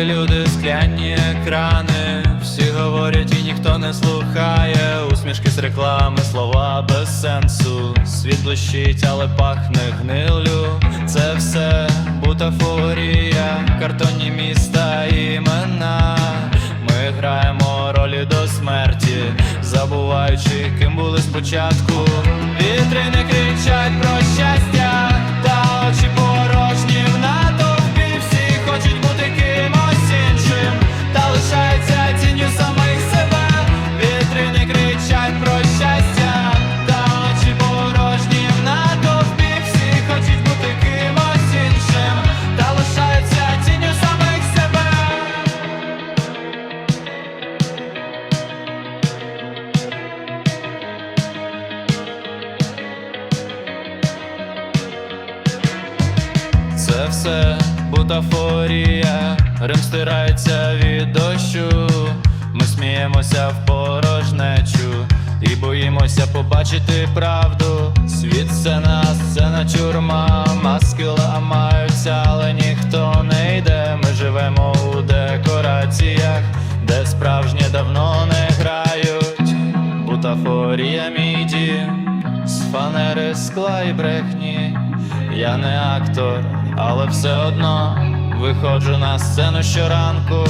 ви люди, скляні екрани, всі говорять і ніхто не слухає. Усмішки з реклами, слова без сенсу. Світ блищить, але пахне гнилю. Це все бутафорія, картонні міста, імена. Ми граємо ролі до смерті, забуваючи, ким були спочатку. Вітрини кричать про щастя, Це все бутафорія, Рим стирається від дощу. Ми сміємося в порожнечу і боїмося побачити правду. Світ сцена, сцена тюрма, маски ламаються, але ніхто не йде. Ми живемо у декораціях, де справжнє давно не грають. Бутафорія мій дім з фанери скла і брехні. Я не актор, але все одно виходжу на сцену щоранку.